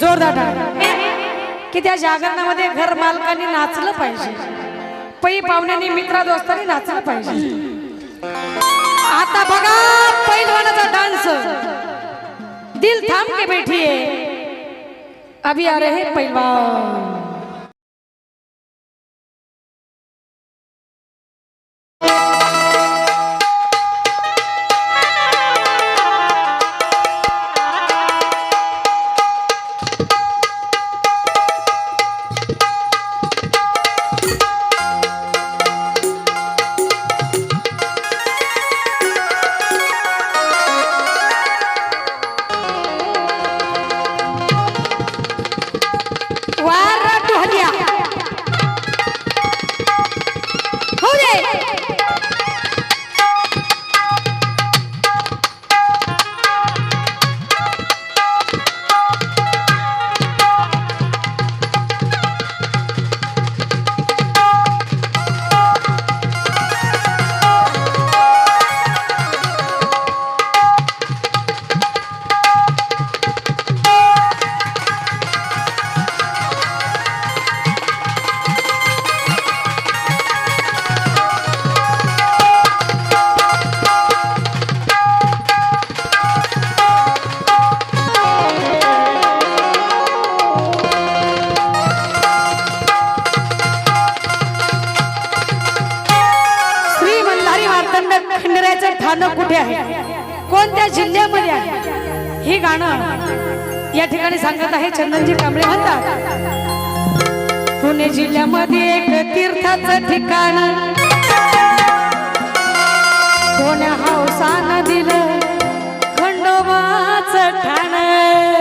जोरदार. की त्या जागरणामध्ये घर मालकाने नाचलं पाहिजे. पै पाहुण्यांनी मित्रा दोस्तांनी नाचलं पाहिजे. आता बघा पैलवानाचा डान्स. दिल थांब के बैठिए. अभी आ रहे पैलवान. ठिकाणी सांगत आहे चंदनजी कांबळे म्हणतात पुणे जिल्ह्यामध्ये एक तीर्थाचं ठिकाण. कोण्या हौसानं दिलं खंडोबाच ठाण.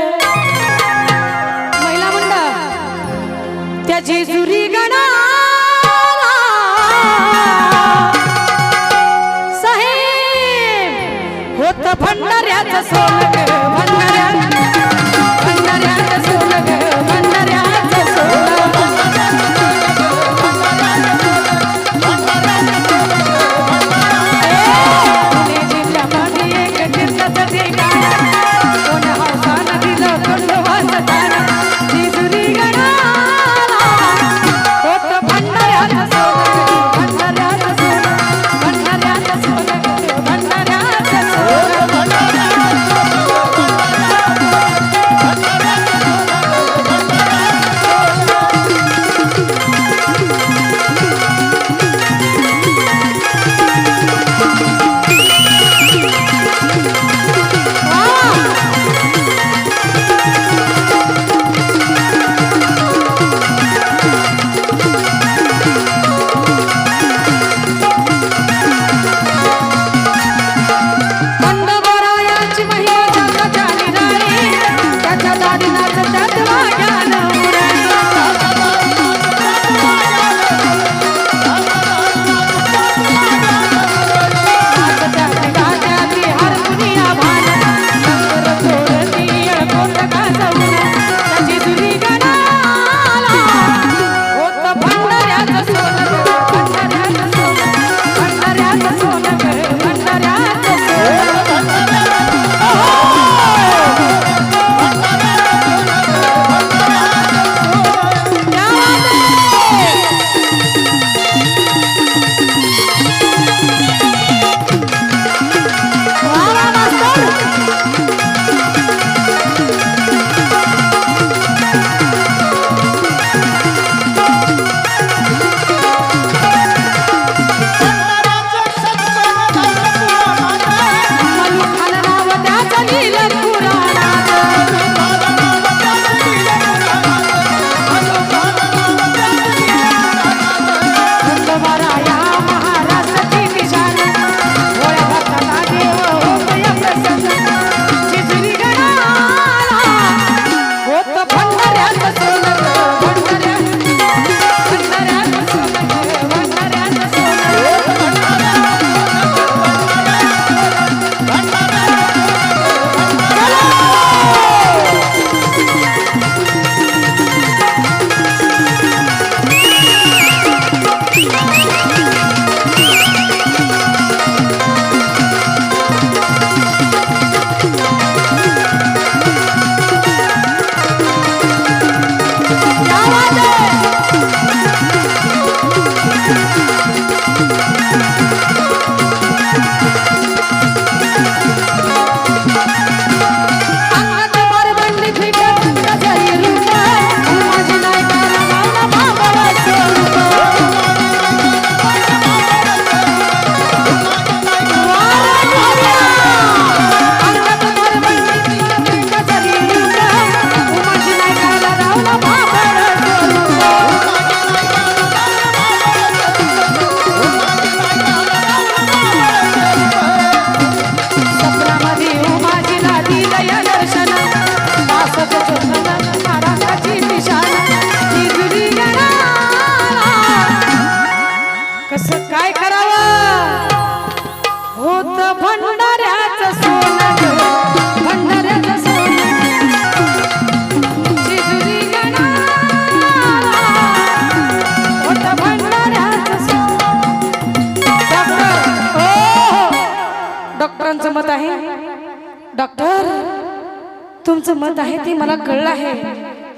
तुमचं मत आहे ते मला कळलं आहे.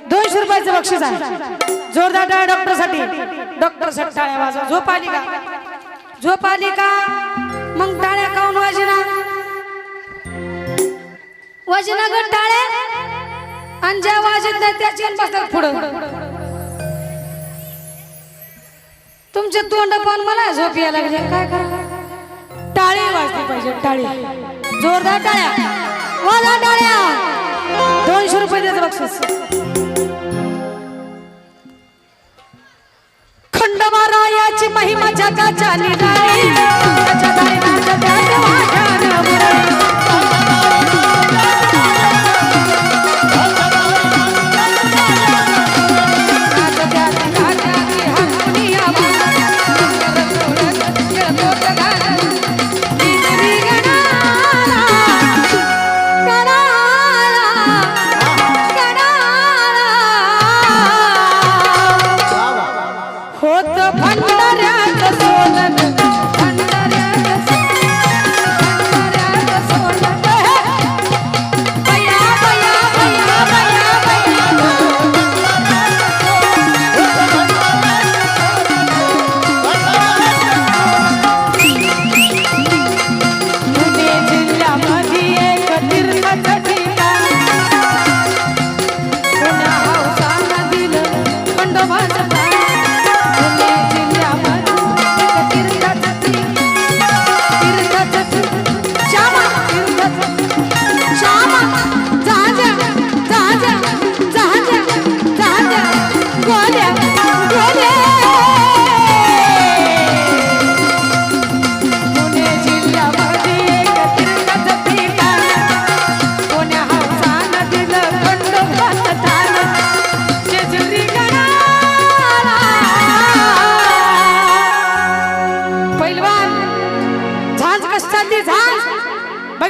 दोनशे रुपयाचं बक्षीस आहे. जोरदार टाळ्या डॉक्टरसाठी. डॉक्टरसाठी टाळ्या वाजवा. झोप आली का झोप आली का मग टाळ्या काऊन वाजना? वाजना ग टाळ्या. आणि ज्या वाजत नाही त्याची बसतात पुढं. तुमचे तोंड पण मला झोप यायला लागली. काय करा? टाळी वाजली पाहिजे टाळी. जोरदार टाळ्या. वाजा टाळ्या. दोनशे रुपये द्यायचं बक्षीस. खंडोबारायाची महिमा जगाच्या निराळी होत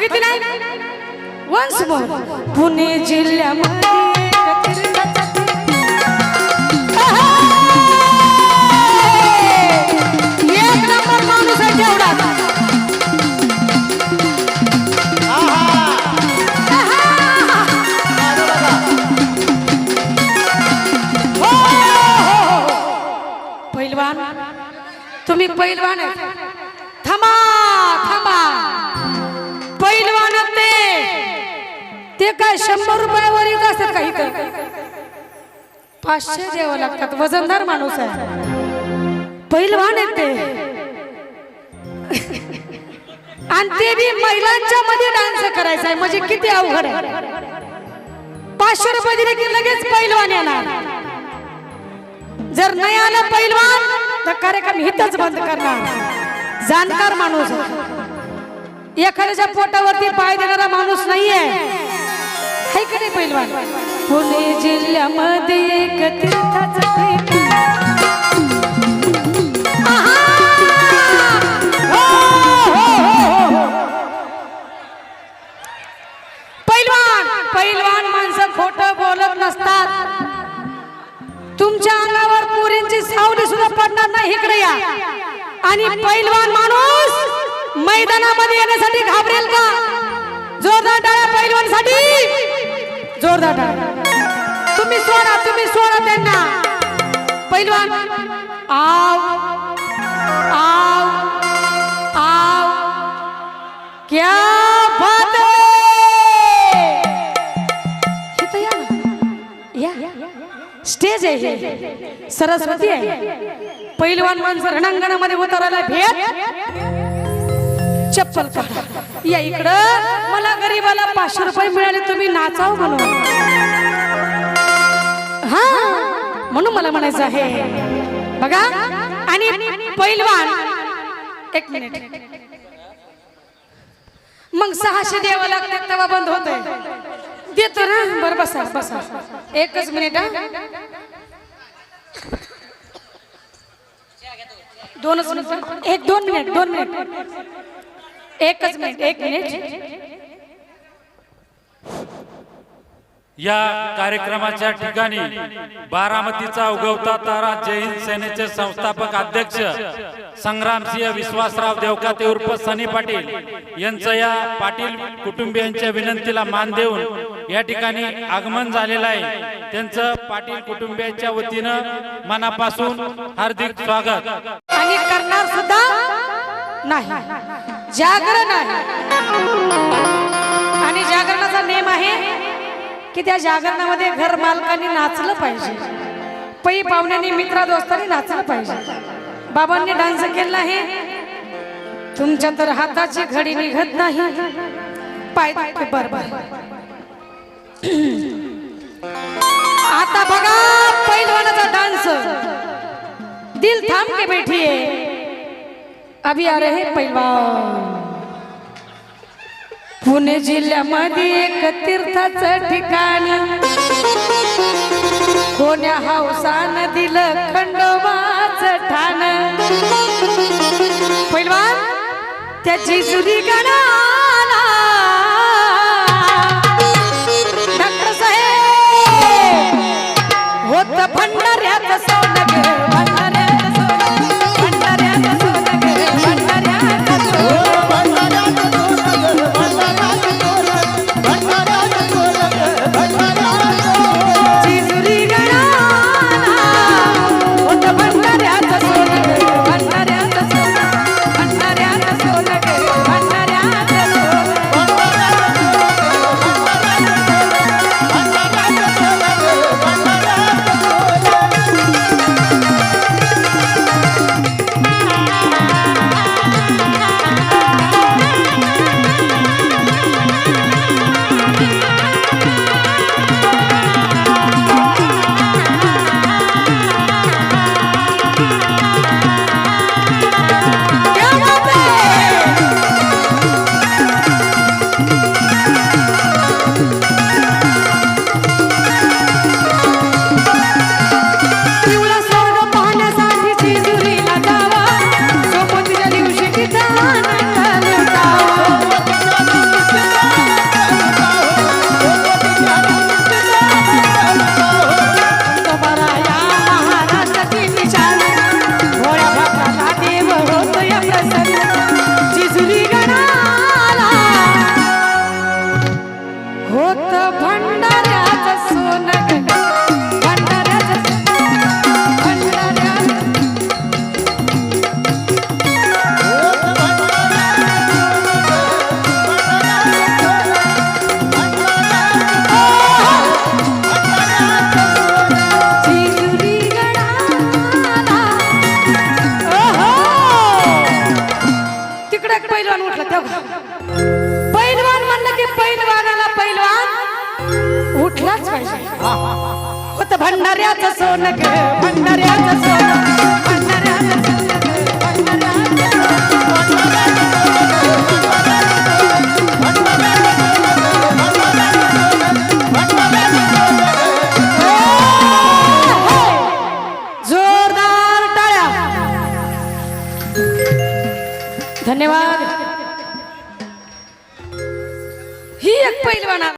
बघितली नाही? वन्स मोर पुणे जिल्ह्यामध्ये एक नंबर माणूस आहे तेवढा. हो, हो, हो, हो. तुम्ही पैलवान आहे काय? शंभर रुपयावर येत असतात काही काय पाचशे द्यावं लागतात. वजनदार माणूस आहे. पहिलवान येते आणि ते बी महिलांच्या मध्ये डान्स करायचा आहे. म्हणजे किती अवघड आहे. पाचशे रुपये दिले की लगेच पैलवान येणार. जर नाही आलं पैलवान तर कार्यक्रम हितच बंद करणार. जाणकार माणूस. एखाद्याच्या पोटावरती पाय देणारा माणूस नाहीये. हाय का पैलवान. पुणे जिल्ह्यामध्ये एक तीर्थाचं हो, हो, हो, पैलवान पैलवान माणसं खोट बोलत नसतात. तुमच्या अंगावर पुरींची सावली सुद्धा पडणार नाही इकडे या. आणि पैलवान माणूस मैदानामध्ये येण्यासाठी घाबरेल का? जोरदार डाळ्या पैलवानसाठी. जोरदार तुम्ही सोडा तुम्ही सोडा त्यांना. पहिलवान आव आव आव. क्या बात या स्टेज आहे सरस्वती आहे. पहिलवान माणसं रणांगणामध्ये उतरायला भेट. चप्पल काढा. या इकडं. मला गरीबाला पाचशे रुपये मिळाले तुम्ही नाचाव म्हणून. हा म्हणून मला म्हणायचं आहे. बघा. आणि पैलवान. एक मिनिट. मग सहाशे द्यावं लागते तेव्हा बंद होत देतो ना. बरं बसा बसा. एकच मिनिट दोनच मिनिट. एक दोन मिनिट दोन मिनिट. एकच मिनिट एक मिनिट. या कार्यक्रमाच्या ठिकाणी बारामतीचा उगवता तारा जय हिंद सेनेचे संस्थापक अध्यक्ष संग्रामसिंह विश्वासराव देवकाते उर्फ सनी पाटील यांचं या पाटील कुटुंबियांच्या विनंतीला मान देऊन या ठिकाणी आगमन झालेलं आहे. त्यांचं पाटील कुटुंबियांच्या वतीनं मनापासून हार्दिक स्वागत. आणि करणार सुद्धा नाही. जागरण आहे. आणि जागरणाचा नेम आहे की त्या जागरणामध्ये घर मालकांनी नाचलं पाहिजे. पै पाहुण्यांनी मित्रा दोस्तांनी नाचलं पाहिजे. बाबांनी डान्स केला आहे. तुमच्या तर हाताची घडी निघत नाही. पाय बर आता बघा पैलवानाचा डान्स. दिल थांब के आहे अभी आ रहे पैलवान पुणे जिल्ह्यामध्ये एक तीर्थाचं ठिकाण. कोण्या हावसानं दिलं खंडोबाचं ठाण. पैलवान त्याची सुरी गणाला भंडाऱ्याचं सोनं ग भंडाऱ्याचं सोनं